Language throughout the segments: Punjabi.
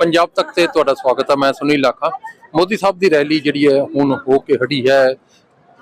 ਪੰਜਾਬ ਤੱਕ ਤੇ ਤੁਹਾਡਾ ਸਵਾਗਤ ਹੈ। ਮੈਂ ਸੁਨੀਲ ਲਾਖਾ। ਮੋਦੀ ਸਾਹਿਬ ਦੀ ਰੈਲੀ ਜਿਹੜੀ ਹੈ ਹੁਣ ਹੋ ਕੇ ਹਟੀ ਹੈ।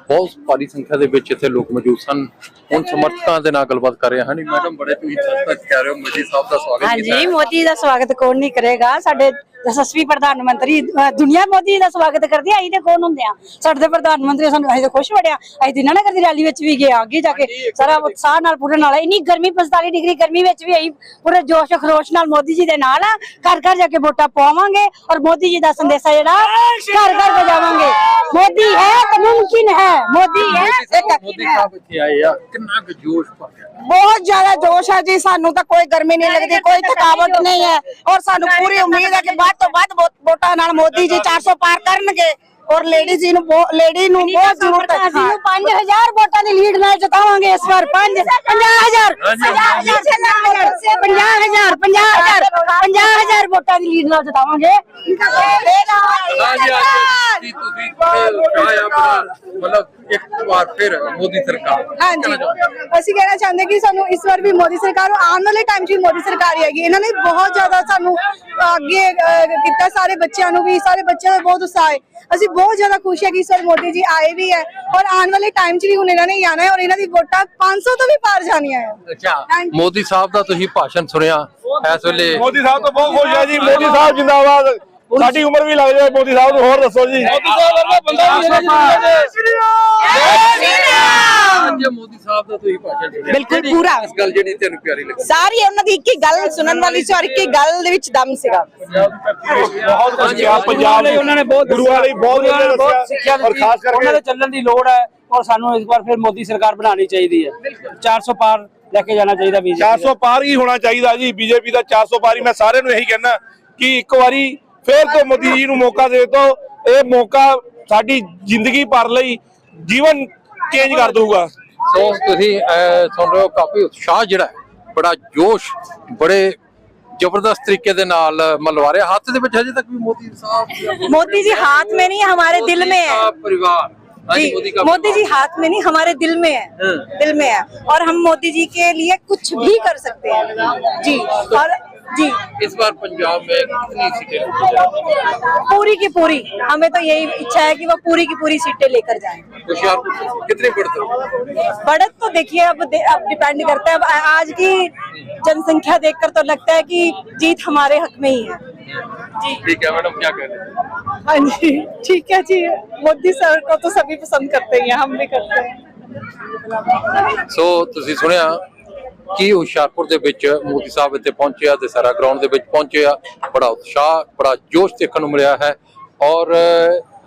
ਬਹੁਤ ਭਾਰੀ ਸੰਖਿਆ ਦੇ ਵਿੱਚ ਇੱਥੇ ਲੋਕ ਮੌਜੂਦ ਸਨ। ਹੁਣ ਸਮਰਥਕਾਂ ਦੇ ਨਾਲ ਗੱਲਬਾਤ ਕਰ ਰਹੇ ਹਨ ਮੈਡਮ ਬੜੇ ਤੁਸੀਂ ਸਸਤਾ ਕਹਿ ਰਹੇ ਹੋ ਮੋਦੀ ਸਾਹਿਬ ਦਾ ਸਵਾਗਤ ਹਾਂਜੀ ਮੋਦੀ ਦਾ ਸਵਾਗਤ ਕੌਣ ਨਹੀਂ ਕਰੇਗਾ? ਸਾਡੇ ਯਸ਼ਸਵੀ ਪ੍ਰਧਾਨ ਮੰਤਰੀ ਦੁਨੀਆ ਮੋਦੀ ਦਾ ਸਵਾਗਤ ਕਰਦੀ ਅਸੀਂ ਤੇ ਕੌਣ ਹੁੰਦੇ ਆ ਸਾਡੇ ਤੇ ਪ੍ਰਧਾਨ ਮੰਤਰੀ ਸਾਨੂੰ ਅਸੀਂ ਤਾਂ ਖੁਸ਼ ਵੜਿਆ ਅਸੀਂ ਦਿਨਾਂ ਨਗਰ ਦੀ ਰੈਲੀ ਵਿੱਚ ਵੀ ਗਏ ਆ, ਅੱਗੇ ਜਾ ਕੇ ਸਾਰਾ ਉਤਸ਼ਾਹ ਨਾਲ ਪੂਰੇ ਨਾਲ। ਇੰਨੀ ਗਰਮੀ 45 ਡਿਗਰੀ ਗਰਮੀ ਵਿੱਚ ਵੀ ਅਸੀਂ ਪੂਰੇ ਜੋਸ਼ ਖਰੋਸ਼ ਨਾਲ ਮੋਦੀ ਜੀ ਦੇ ਨਾਲ ਘਰ ਘਰ ਜਾ ਕੇ ਵੋਟਾਂ ਪਾਵਾਂਗੇ ਔਰ ਮੋਦੀ ਜੀ ਦਾ ਸੰਦੇਸ਼ਾ ਜਿਹੜਾ ਘਰ ਘਰ ਪਹੁੰਚਾਵਾਂਗੇ ਮੋਦੀ ਹੈ ਤਾਂ ਮੁਮਕਿਨ ਹੈ। ਮੋਦੀ ਹੈ ਤੇ ਮੋਦੀ ਯਕੀਨ ਹੈ ਸਾਹਿਬ ਇੱਥੇ ਆਏ ਆ। ਕਿੰਨਾ ਕੁ ਜੋਸ਼ ਭਰਿਆ। ਬਹੁਤ ਜ਼ਿਆਦਾ ਜੋਸ਼ ਹੈ ਜੀ ਸਾਨੂੰ ਤਾਂ ਕੋਈ ਗਰਮੀ ਨਹੀਂ ਲੱਗਦੀ ਕੋਈ ਥਕਾਵਟ ਨਹੀਂ ਹੈ। ਔਰ ਸਾਨੂੰ ਪੂਰੀ ਉਮੀਦ ਹੈ ਕਿ ਵੱਧ ਤੋਂ ਵੱਧ ਵੋ- ਵੋਟਾਂ ਨਾਲ ਮੋਦੀ ਜੀ 400 ਪਾਰ ਕਰਨਗੇ। ਔਰ ਲੇਡੀ ਜੀ ਨੂੰ ਲੇਡੀ ਨੂੰ ਬਹੁਤ ਜ਼ਰੂਰਤ ਹੈ। ਅਸੀਂ ਨੂੰ 5000 ਵੋਟਾਂ ਦੀ ਲੀਡ ਨਾਲ ਜਿਤਾਵਾਂਗੇ ਇਸ ਵਾਰ। 5 50000 50000 50000 50000 50000 ਵੋਟਾਂ ਦੀ ਲੀਡ ਨਾਲ ਜਿਤਾਵਾਂਗੇ। ਹਾਂਜੀ ਹਾਂਜੀ ਤੁਸੀਂ ਤੁਸੀਂ ਆਇਆ ਮਤਲਬ ਇੱਕ ਵਾਰ ਫਿਰ ਮੋਦੀ ਸਰਕਾਰ। ਹਾਂਜੀ। ਅਸੀਂ ਕਹਿਣਾ ਚਾਹੁੰਦੇ ਕਿ ਸਾਨੂੰ ਇਸ ਵਾਰ ਵੀ ਮੋਦੀ ਸਰਕਾਰ ਔਰ ਆਉਣ ਵਾਲੇ ਟਾਈਮ 'ਚ ਵੀ ਮੋਦੀ ਸਰਕਾਰ ਹੀ ਆਏਗੀ ਇਹਨਾਂ ਨੇ ਬਹੁਤ ਜ਼ਿਆਦਾ ਸਾਨੂੰ ਅੱਗੇ ਅਹ, ਕੀਤਾ। ਸਾਰੇ ਬੱਚਿਆਂ ਨੂੰ ਵੀ ਸਾਰੇ ਬੱਚਿਆਂ ਦਾ ਬਹੁਤ ਉਤਸ਼ਾਹ ਹੈ। ਅਸੀਂ ਬਹੁਤ ਜ਼ਿਆਦਾ ਖੁਸ਼ ਹੈ ਕਿ ਸਰ ਮੋਦੀ ਜੀ ਆਏ ਵੀ ਹੈ ਔਰ ਆਉਣ ਵਾਲੇ ਟਾਈਮ 'ਚ ਵੀ ਹੁਣ ਇਹਨਾਂ ਨੇ ਆਣਾ ਹੈ ਔਰ ਇਹਨਾਂ ਦੀ ਵੋਟਾਂ 500 ਤੋਂ ਵੀ ਪਾਰ ਜਾਣੀਆਂ ਹੈ। ਅੱਛਾ। ਹਾਂਜੀ। ਮੋਦੀ ਸਾਹਿਬ ਦਾ ਤੁਸੀਂ ਭਾਸ਼ਣ ਸੁਣਿਆ ਇਸ ਵੇਲੇ। ਮੋਦੀ ਸਾਹਿਬ ਤੋਂ ਬਹੁਤ ਖੁਸ਼ ਹੈ ਜੀ। ਮੋਦੀ ਸਾਹਿਬ ਜਿੰਦਾਬਾਦ। ਸਾਡੀ ਉਮਰ ਵੀ ਲੱਗ ਜਾਏ ਮੋਦੀ ਸਾਹਿਬ ਨੂੰ ਹੋਰ ਦੱਸੋ ਜੀ। ਮੋਦੀ ਸਾਹਿਬ ਵਰਗਾ ਬੰਦਾ ਅੱਜ ਮੋਦੀ ਸਾਹਿਬ ਦਾ ਤੁਸੀਂ ਭਾਸ਼ਣ ਸੁਣਿਆ ਬਿਲਕੁਲ ਪੂਰਾ। ਇਸ ਗੱਲ ਜਿਹੜੀ ਤੈਨੂੰ ਪਿਆਰੀ ਲੱਗੀ। ਸਾਰੀ ਉਹਨਾਂ ਦੀ ਇੱਕ ਹੀ ਗੱਲ ਸੁਣਨ ਵਾਲੀ ਸੀ ਔਰ ਇੱਕ ਹੀ ਗੱਲ ਦੇ ਵਿੱਚ ਦਮ ਸੀਗਾ। ਬਹੁਤ ਕੁਝ ਕਿਹਾ ਪੰਜਾਬ ਲਈ ਉਹਨਾਂ ਨੇ ਬਹੁਤ ਗੁਰੂਆਂ ਲਈ ਬਹੁਤ ਗੁਰੂਆਂ ਨੇ ਵਧੀਆ ਬਹੁਤ ਦੱਸਿਆ। ਸਿੱਖਿਆ ਔਰ ਦਿੱਤੀ। ਖਾਸ ਕਰਕੇ ਉਹਨਾਂ ਦੇ ਚੱਲਣ ਦੀ ਲੋੜ ਹੈ ਔਰ ਸਾਨੂੰ ਇਸ ਵਾਰ ਫਿਰ ਮੋਦੀ ਸਰਕਾਰ ਬਣਾਉਣੀ ਚਾਹੀਦੀ ਹੈ। 400 ਪਾਰ ਲੈ ਕੇ ਜਾਣਾ ਚਾਹੀਦਾ ਬੀਜੇਪੀ 400 ਪਾਰ ਹੀ ਹੋਣਾ ਚਾਹੀਦਾ ਜੀ। ਬੀਜੇਪੀ ਦਾ 400 ਪਾਰ ਹੀ। ਮੈਂ ਸਾਰਿਆਂ ਨੂੰ ਇਹੀ ਕਹਿਣਾ ਕਿ ਇੱਕ ਵਾਰੀ ਫੇਰ ਤੋਂ ਮੋਦੀ ਜੀ ਨੂੰ ਮੌਕਾ ਦੇ ਦਿਓ ਇਹ ਮੌਕਾ ਸਾਡੀ ਜ਼ਿੰਦਗੀ ਭਰ ਲਈ ਜੀਵਨ ਚੇਂਜ ਕਰ ਦਊਗਾ ਸੋ ਤੁਸੀਂ ਅਹ, ਸੁਣ ਰਹੇ ਹੋ ਕਾਫੀ ਉਤਸ਼ਾਹ ਜਿਹੜਾ ਹੈ, ਬੜਾ ਜੋਸ਼ ਬੜੇ ਜ਼ਬਰਦਸਤ ਤਰੀਕੇ ਦੇ ਨਾਲ ਮਲਵਾ ਰਿਹਾ ਹੱਥ ਦੇ ਵਿੱਚ ਹਜੇ ਤੱਕ ਵੀ ਮੋਦੀ ਸਾਹਿਬ मोदी जी हाथ में नहीं हमारे दिल में है का परिवार हाँ जी, जी का मोदी जी परिवार। हाथ में नहीं हमारे दिल में है हम्म। दिल में है और हम मोदी जी के लिए कुछ भी कर सकते हैं जी और जी इस बार पंजाब में कितनी सीटें पूरी की पूरी हमें तो यही इच्छा है कि वो पूरी की पूरी सीटें लेकर जाएं होशियारपुर से कितनी बढ़ते बढ़त तो देखिए अब दे, अब डिपेंड करता है अब आ- आज की जनसंख्या देखकर तो लगता है कि जीत हमारे हक में ही है जी ठीक है मैडम क्या कह रहे हैं हाँ जी ठीक है जी मोदी सर को तो सभी पसंद करते हैं हम भी करते हैं ਸੋ ਤੁਸੀਂ ਸੁਣਿਆ ਕੀ ਹੁਸ਼ਿਆਰਪੁਰ ਦੇ ਵਿੱਚ ਮੋਦੀ ਸਾਹਿਬ ਇੱਥੇ ਪਹੁੰਚਿਆ ਤੇ ਸਾਰਾ ਗਰਾਊਂਡ ਦੇ ਵਿੱਚ ਪਹੁੰਚਿਆ ਬੜਾ ਉਤਸ਼ਾਹ, ਬੜਾ ਜੋਸ਼ ਦੇਖਣ ਨੂੰ ਮਿਲਿਆ ਹੈ। ਔਰ,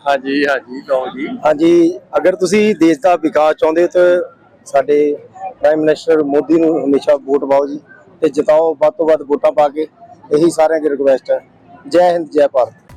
ਹਾਂਜੀ ਹਾਂਜੀ, ਲਓ ਜੀ। ਹਾਂਜੀ, ਅਗਰ ਤੁਸੀਂ ਦੇਸ਼ ਦਾ ਵਿਕਾਸ ਚਾਹੁੰਦੇ ਹੋ ਤਾਂ ਸਾਡੇ ਪ੍ਰਾਈਮ ਮਿਨਿਸਟਰ ਮੋਦੀ ਨੂੰ ਹਮੇਸ਼ਾ ਵੋਟ ਪਾਓ ਜੀ ਤੇ ਜਿਤਾਓ, ਵੱਧ ਤੋਂ ਵੱਧ ਵੋਟਾਂ ਪਾ ਕੇ। ਇਹੀ ਸਾਰਿਆਂ ਦੀ ਰਿਕੁਐਸਟ ਹੈ। ਜੈ ਹਿੰਦ, ਜੈ ਭਾਰਤ।